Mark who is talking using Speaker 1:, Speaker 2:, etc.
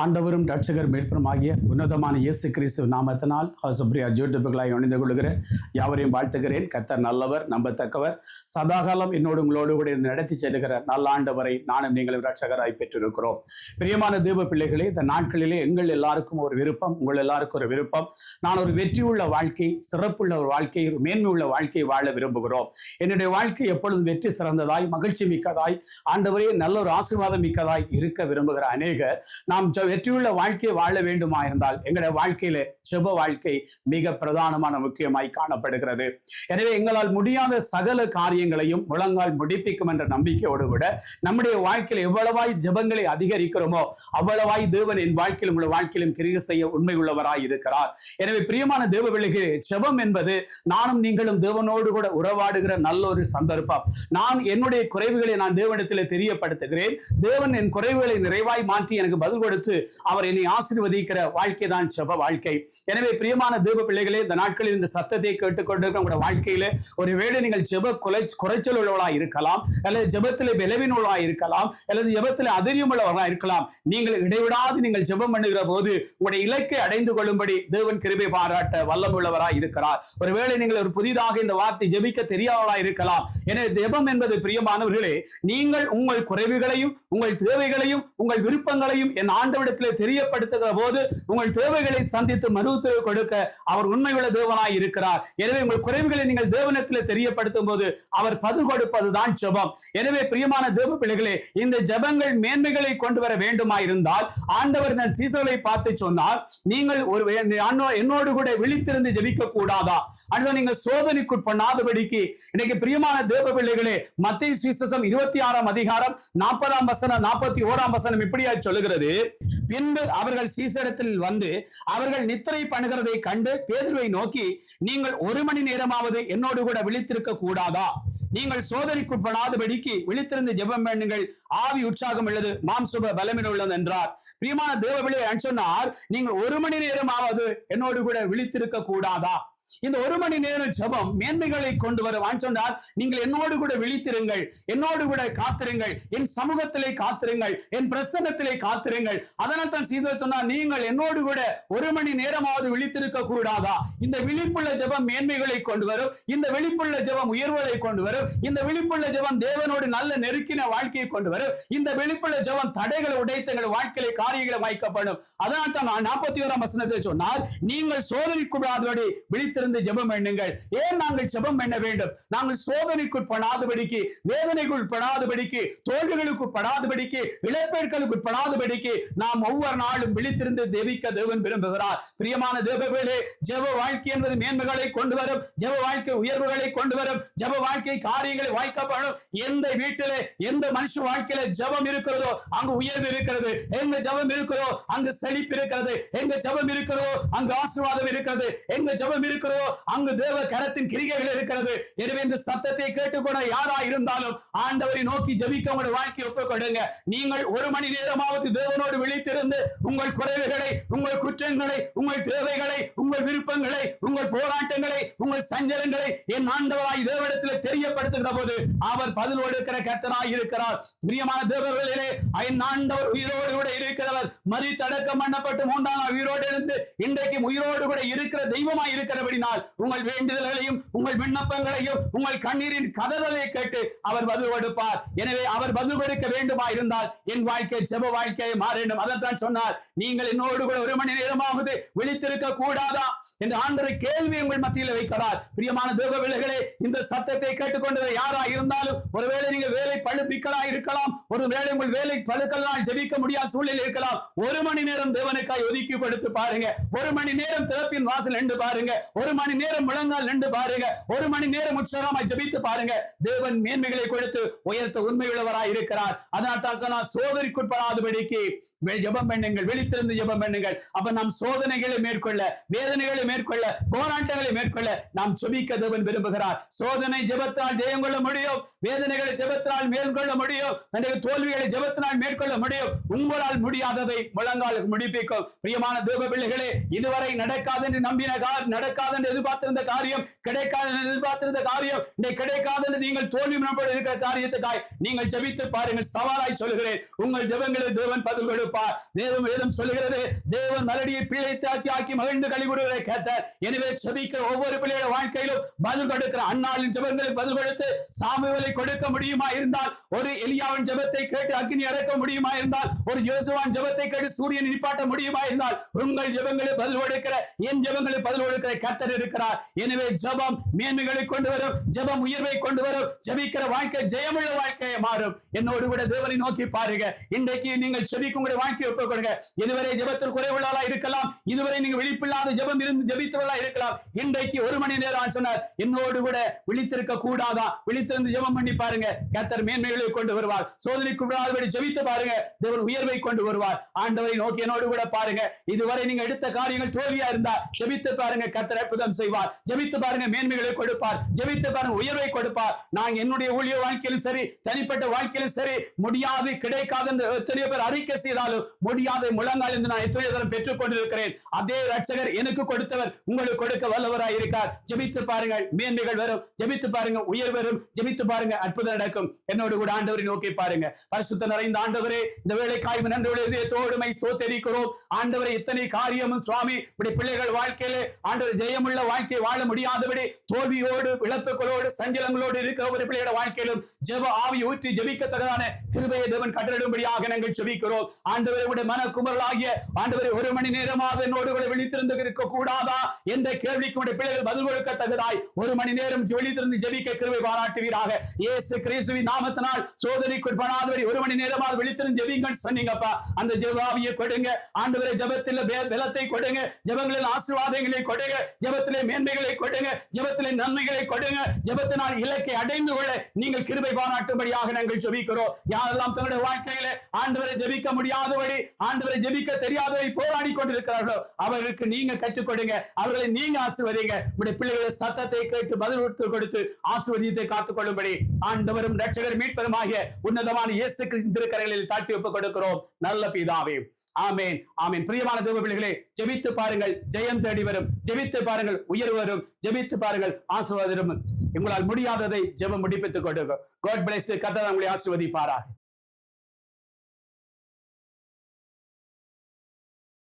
Speaker 1: ஆண்டவரும் ரட்சகர் மீட்பருமாகிய உன்னதமான இயேசு கிறிஸ்து நாமத்தினால் ஹசுப்ரியா ஜூட்டுப்புகளாய் இணைந்து கொள்கிறேன். யாவரையும் வாழ்த்துகிறேன். கத்தர் நல்லவர் நம்பத்தக்கவர். சதாகாலம் என்னோடு உங்களோடு கூட நடத்தி செல்லுகிற நல்ல ஆண்டவரை நானும் நீங்களும் ரட்சகராய் பெற்றிருக்கிறோம். பிரியமான தேவ பிள்ளைகளே இந்த நாட்களிலே எங்கள் எல்லாருக்கும் ஒரு விருப்பம் உங்கள் எல்லாருக்கும் ஒரு விருப்பம். நான் ஒரு வெற்றியுள்ள வாழ்க்கை சிறப்புள்ள ஒரு வாழ்க்கை ஒரு மேன்மை உள்ள வாழ்க்கையை வாழ விரும்புகிறோம். என்னுடைய வாழ்க்கை எப்பொழுதும் வெற்றி சிறந்ததாய் மகிழ்ச்சி மிக்கதாய் ஆண்டவரே நல்ல ஒரு ஆசீர்வாதம் மிக்கதாய் இருக்க விரும்புகிற அநேகர். நாம் வெற்றியுள்ள வாழ்க்கையை வாழ வேண்டுமா இருந்தால் எங்களுடைய வாழ்க்கையில செப வாழ்க்கை மிக பிரதானமான முக்கியமாய் காணப்படுகிறது. எனவே எங்களால் முடியாத சகல காரியங்களையும் முழங்கால் முடிப்பிக்கும் என்ற நம்பிக்கையோடு விட நம்முடைய வாழ்க்கையில் எவ்வளவாய் ஜபங்களை அதிகரிக்கிறோமோ அவ்வளவாய் தேவன் என் வாழ்க்கையிலும் உள்ள வாழ்க்கையிலும் கிரியை செய்ய உண்மை உள்ளவராய் இருக்கிறார். எனவே பிரியமான தேவ பிள்ளைகளே ஜெபம் என்பது நானும் நீங்களும் தேவனோடு கூட உறவாடுகிற நல்ல ஒரு சந்தர்ப்பம். நான் என்னுடைய குறைவுகளை நான் தேவனிடத்தில் தெரியப்படுத்துகிறேன். தேவன் என் குறைவுகளை நிறைவாய் மாற்றி எனக்கு பதில் கொடுத்து கொடுத்து அவர் என்னை ஆசீர்வதிக்கிற வாழ்க்கை தான் செப வாழ்க்கை. எனவே பிரியமான தேவ பிள்ளைகளே இந்த நாட்களில் இந்த சத்தத்தை கேட்டுக்கொண்டிருக்கிற உங்களோட வாழ்க்கையில ஒருவேளை நீங்கள் ஜெப குலை குறைச்சல் உள்ளவளா இருக்கலாம் அல்லது ஜெபத்தில் பலவீன உள்ளவர்களாக இருக்கலாம் அல்லது ஜெபத்தில் அதிரியம் உள்ளவர்களா இருக்கலாம். நீங்கள் இடைவிடாது நீங்கள் ஜெபம் பண்ணுகிற போது உங்களுடைய இலக்கை அடைந்து கொள்ளும்படி தேவன் கிருபை பாராட்ட வல்லமுள்ளவராய் இருக்கிறார். ஒருவேளை நீங்கள் ஒரு புதிதாக இந்த வார்த்தை ஜெபிக்க தெரியாதவளா இருக்கலாம். எனவே ஜெபம் என்பது பிரியமானவர்களே நீங்கள் உங்கள் குறைவுகளையும் உங்கள் தேவைகளையும் உங்கள் விருப்பங்களையும் என் தேவனிடத்தில் தெரியப்படுத்துகிற போது உங்கள் தேவைகளை சந்தித்து மருத்துவ கொடுக்க அவர் உண்மையுள்ள தேவனாய் இருக்கிறார். எனவே உங்கள் குறைவுகளை நீங்கள் தேவனத்தில் தெரியப்படுத்தும் போது அவர் பதில் கொடுப்பதுதான் ஜெபம். எனவே பிரியமான தேவ பிள்ளைகளே இந்த ஜெபங்கள் மேன்மைகளை கொண்டு வர வேண்டுமா இருந்தால் ஆண்டவர் தன் சீசர்களை பார்த்து சொன்னார் நீங்கள் ஒரு என்னோடு கூட விழித்திருந்து ஜெபிக்க கூடாதா அடுத்த நீங்கள் சோதனைக்குட்பண்ணாதபடிக்கு இன்னைக்கு பிரியமான தேவ பிள்ளைகளே மத்திய சீசசம் இருபத்தி ஆறாம் அதிகாரம் நாற்பதாம் வசனம் நாற்பத்தி ஓராம் வசனம் இப்படியா சொல்லுகிறது பின்பு அவர்கள் சீசரத்தில் வந்து அவர்கள் நித்திரை பண்ணுகிறதை கண்டு பேதுருவை நோக்கி நீங்கள் ஒரு மணி நேரமாவது என்னோடு கூட விழித்திருக்க கூடாதா? நீங்கள் சோதனைக்குட்படாதபடிக்கு விழித்திருந்து ஜெபம் பண்ணுங்கள். ஆவி உற்சாகம் உள்ளது மாம்சுப பலமின் உள்ளது என்றார். பிரியமான தேவபிள்ளை சொன்னார் நீங்கள் ஒரு மணி நேரமாவது என்னோடு கூட விழித்திருக்க கூடாதா? இந்த ஒரு மணி நேரம் ஜபம் மேன்மைகளை கொண்டு வர சொன்னார். நீங்கள் என்னோடு கூட விழித்திருங்கள். என்னோடு கூட காத்திருங்கள். என் சமூகத்திலே காத்திருங்கள். என் பிரசன்னத்திலே காத்திருங்கள். அதனால் தான் சீதர் சொன்னார் நீங்கள் என்னோடு கூட ஒரு மணி நேரமாவது விழித்திருக்க கூடாதா? இந்த விழிப்புள்ள ஜபம் மேன்மைகளை கொண்டு வரும். இந்த விழிப்புள்ள ஜெபம் உயர்வுகளை கொண்டு வரும். இந்த விழிப்புள்ள ஜெபம் தேவனோடு நல்ல நெருக்கின வாழ்க்கையை கொண்டு வரும். இந்த விழிப்புள்ள ஜெபம் தடைகளை உடைத்து எங்கள் வாழ்க்கையில காரியங்களை வாய்க்கப்படும் அதனால் தான் நான் நாற்பத்தி ஓராம் வசனத்தை சொன்னார் நீங்கள் சோதனைக்குள்ளாதபடி விழித்திருந்து ஜெபம் எண்ணுங்கள் ஏன் நாங்கள் ஜெபம் எண்ண வேண்டும்? நாங்கள் சோதனைக்குள் படாதபடிக்கு வேதனைக்குள் படாதபடிக்கு தோல்விகளுக்கு படாதபடிக்கு இழப்பேர்களுக்கு படாதபடிக்கு நாம் ஒவ்வொரு நாளும் விழித்திருந்து தேவிக்க தேவன் விரும்புகிறார். பிரியமான தேவர்களே ஜெப வாழ்க்கை என்பது மேன்மைகளை கொண்டு வரும் ஜெப வாழ்க்கை உயர்வுகளை கொண்டு வரும் ஜெப வாழ்க்கை காரியங்களை வாய்க்கப்படும். எந்த வீட்டிலே எந்த மனுஷ வாழ்க்கையில ஜெபம் இருக்கிறதோ அங்கு உயர்வு இருக்கிறது. எங்க ஜெபம் இருக்கிறதோ அங்கு செழிப்பு இருக்கிறது. எங்க ஜெபம் இருக்கிறதோ அங்கு ஆசீர்வாதம் இருக்கிறது. எங்க ஜெபம் இருக்கிறதோ அங்கு தேவ கரத்தின் கிரிகைகள் இருக்கிறது. எனவே இந்த சத்தத்தை கேட்டுக்கொண்ட யாரா இருந்தாலும் ஆண்டவரை நோக்கி ஜபிக்க உங்களுடைய வாழ்க்கையை ஒப்புக் கொடுங்க நீங்கள் ஒரு மணி நேரமாவது தேவனோடு விழித்திருந்து உங்கள் குறைவுகளை உங்கள் குற்றங்களை உங்கள் தேவைகளை உங்கள் விருப்பங்களை உங்கள் போராட்டங்களை உங்கள் சஞ்சலங்களை என் ஆண்டவராய் தேவனிடத்தில் தெரியப்படுத்துகிற போது அவர் பதில் கொடுக்கிற கர்த்தராய் இருக்கிறார். பிரியமான தேவர்களிலே என் ஆண்டவர் உயிரோடு கூட இருக்கிறவர். மறித்தடக்கம் பண்ணப்பட்டு மூன்றாம் உயிரோடு இருந்து இன்றைக்கு உயிரோடு கூட இருக்கிற தெய்வமாய் இருக்கிறபடினால் உங்கள் வேண்டுதல்களையும் உங்கள் விண்ணப்பங்களையும் உங்கள் கண்ணீரின் கதறலை கேட்டு அவர் பதில் கொடுப்பார். எனவே அவர் பதில் கொடுக்க வேண்டுமா இருந்தால் என் வாழ்க்கை ஜெப வாழ்க்கையை மாற வேண்டும். அதைத்தான் சொன்னார். நீங்கள் என்னோடு கூட ஒரு மணி நேரமாவது விழித்திருக்க கூடாதா என்று ஆண்டரை கேள்வி உங்கள் மத்தியில் வைக்கிறார். பிரியமான தேவ பிள்ளைகளே இந்த சத்தத்தை கேட்டுக்கொண்டது யாரா இருந்தாலும் ஒருவேளை நீங்க வேலை பழுப்பிக்கலா இருக்கலாம் ஒருவேளை உங்கள் வேலை பழுக்கலாம் ஜெபிக்க முடியாத சூழ்நிலை இருக்கலாம். ஒரு மணி நேரம் தேவனுக்காய் ஒதுக்கி கொடுத்து பாருங்க. ஒரு மணி நேரம் திறப்பின் வாசல் நின்று பாருங்க. ஒரு மணி நேரம் முழங்கால் நின்று பாருங்க. ஒரு மணி நேரம் உற்சாகமாய் ஜபித்து பாருங்க. தேவன் மேன்மைகளை கொடுத்து உயர்த்த உண்மையுள்ளவராய் இருக்கிறார். அதனால் தான் சொன்னா சோதனைக்குட்படாதபடிக்கு ஜபம் ஜெபம் பண்ணுங்கள். விழித்திருந்து ஜெபம் பண்ணுங்கள். அப்ப நாம் சோதனைகளை மேற்கொள்ள வேதனைகளை மேற்கொள்ள போராட்டங்களை மேற்கொள்ள நாம் ஜபிக்க தேவன் விரும்புகிறார். சோதனை ஜபத்தால் ஜெயம் கொள்ள முடியும். வேதனைகளை ஜபத்தினால் மேற்கொள்ள முடியும். தோல்விகளை ஜபத்தினால் மேற்கொள்ள முடியும். உங்களால் முடியாததை முழங்கால் முடிப்பிக்கும். பிரியமான தேவ பிள்ளைகளே இதுவரை நடக்காது என்று நம்பின கார் நடக்காத கிடைக்காது என்று எதிர்பார்த்திருந்த காரியம் கிடைக்காது என்று எதிர்பார்த்திருந்த காரியம் இன்னைக்கு கிடைக்காது என்று நீங்கள் தோல்வி மனப்பட இருக்கிற காரியத்துக்காய் நீங்கள் ஜபித்து பாருங்கள். சவாலாய் சொல்லுகிறேன். உங்கள் ஜபங்களை தேவன் பதில் கொடுப்பார். தேவன் வேதம் சொல்லுகிறது தேவன் மலடியை பிழை தாட்சி ஆக்கி மகிழ்ந்து கழிவுடுவதை கேட்டார். எனவே ஜபிக்கிற ஒவ்வொரு பிள்ளையோட வாழ்க்கையிலும் பதில் கொடுக்கிற அந்நாளின் ஜெபங்களுக்கு பதில் கொடுத்து சாமுவேலை கொடுக்க முடியுமா இருந்தால் ஒரு எலியாவின் ஜபத்தை கேட்டு அக்னி இறக்க முடியுமா இருந்தால் ஒரு யோசுவான் ஜபத்தை கேட்டு சூரியன் நிப்பாட்ட முடியுமா இருந்தால் உங்கள் ஜபங்களை பதில் கொடுக்கிற என் ஜபங்களை பதில் கொடுக்கிற கத்த கத்தர் இருக்கிறார். எனவே ஜபம் மேன்மைகளை கொண்டு வரும் ஜபம் உயர்வை கொண்டு வரும் ஜபிக்கிற வாழ்க்கை ஜெயமுள்ள வாழ்க்கையை மாறும். என்னோடு கூட தேவனை நோக்கி பாருங்க. இன்றைக்கு நீங்கள் செபிக்கும் உங்களுடைய வாழ்க்கையை ஒப்புக் கொடுங்க. இதுவரை ஜபத்தில் குறைவுள்ளவர்களா இருக்கலாம். இதுவரை நீங்க விழிப்பில்லாத ஜபம் இருந்து ஜபித்தவளா இருக்கலாம். இன்றைக்கு ஒரு மணி நேரம் சொன்னார். என்னோடு கூட விழித்திருக்க கூடாதா? விழித்திருந்து ஜபம் பண்ணி பாருங்க. கத்தர் மேன்மைகளை கொண்டு வருவார். சோதனைக்கு விடாதபடி ஜபித்து பாருங்க. தேவன் உயர்வை கொண்டு வருவார். ஆண்டவரை நோக்கி என்னோடு கூட பாருங்க. இதுவரை நீங்க எடுத்த காரியங்கள் தோல்வியா இருந்தா ஜபித்து பாருங்க. கத்தரை அற்புதம் செய்வார். ஜெபித்து பாருங்க மேன்மைகளை கொடுப்பார். ஜெபித்து பாருங்க உயர்வை கொடுப்பார். நான் என்னுடைய ஊழிய வாழ்க்கையிலும் சரி தனிப்பட்ட வாழ்க்கையிலும் சரி முடியாது கிடைக்காது என்று எத்தனையோ பேர் அறிக்கை செய்தாலும் முடியாத முழங்கால் என்று நான் எத்தனையோ தரம் பெற்றுக் கொண்டிருக்கிறேன். அதே ரட்சகர் எனக்கு கொடுத்தவர் உங்களுக்கு கொடுக்க வல்லவராய் இருக்கார். ஜெபித்து பாருங்கள் மேன்மைகள் வரும். ஜெபித்து பாருங்க உயர் வரும். ஜெபித்து பாருங்க அற்புதம் நடக்கும். என்னோடு கூட ஆண்டவரை நோக்கி பாருங்க. பரிசுத்த நிறைந்த ஆண்டவரே இந்த வேலை காய்வு நன்றுடைய இதயத்தோடுமை சோத்தரிக்கிறோம் ஆண்டவரை இத்தனை காரியமும் சுவாமி இப்படி பிள்ளைகள் வாழ்க்கையிலே ஆண்டவர் ஜெயம் ஜெயமுள்ள வாழ்க்கை வாழ முடியாதபடி தோல்வியோடு இழப்புகளோடு சஞ்சலங்களோடு இருக்கிற ஒரு பிள்ளையோட வாழ்க்கையிலும் ஜெப ஆவி ஊற்றி ஜெபிக்கத்தக்கதான கிருபையை தேவன் கட்டளிடும்படியாக நாங்கள் ஜெபிக்கிறோம். ஆண்டவரை உடைய மன குமரலாகிய ஆண்டவரை ஒரு மணி நேரமாக என்னோடு கூட விழித்திருந்து இருக்க கூடாதா என்ற கேள்விக்கு உடைய பிள்ளைகள் பதில் கொடுக்கத்தக்கதாய் ஒரு மணி நேரம் விழித்திருந்து ஜெபிக்க கிருவை பாராட்டுவீராக. இயேசு கிறிஸ்துவின் நாமத்தினால் சோதனைக்கு உட்படாதபடி ஒரு மணி நேரமாக விழித்திருந்து ஜெபிங்கள் சொன்னீங்கப்பா. அந்த ஜெபாவியை கொடுங்க. ஆண்டவரை ஜபத்தில் பலத்தை கொடுங்க. ஜபங்களில் ஆசீர்வாதங்களை கொடுங்க. ஜபத்திலே மேன்மைகளை கொடுங்க ஜபத்திலே நன்மைகளை கொடுங்க. ஜபத்தினால் இலக்கை அடைந்து கொள்ள நீங்கள் கிருபை பாராட்டும்படியாக நாங்கள் ஜபிக்கிறோம். யாரெல்லாம் தங்களுடைய வாழ்க்கையில ஆண்டவரை ஜபிக்க முடியாதபடி ஆண்டவரை ஜபிக்க தெரியாதபடி போராடி கொண்டிருக்கிறார்களோ அவர்களுக்கு நீங்க கற்றுக் கொடுங்க. அவர்களை நீங்க ஆசுவதிங்க உடைய பிள்ளைகளை சத்தத்தை கேட்டு பதில் கொடுத்து கொடுத்து ஆசிர்வதியத்தை காத்துக் கொள்ளும்படி ஆண்டவரும் ரட்சகர் மீட்பருமாகிய உன்னதமான இயேசு கிறிஸ்து திருக்கரைகளில் தாழ்த்தி ஒப்புக் கொடுக்கிறோம். நல்ல பிதாவே ஆமேன் ஆமேன். பிரியமான தேவ பிள்ளைகளே ஜெபித்து பாருங்கள். ஜெயம் தேடி வரும். ஜெபித்து பாருங்கள். உயர்வு வரும். ஜெபித்து பாருங்கள். ஆசீர்வாதம் உங்களால் முடியாததை ஜெபம் முடிப்பித்துக் கொண்டு காட் பிளேஸ் கத்தர் உங்களை ஆசிர்வதிப்பாராக.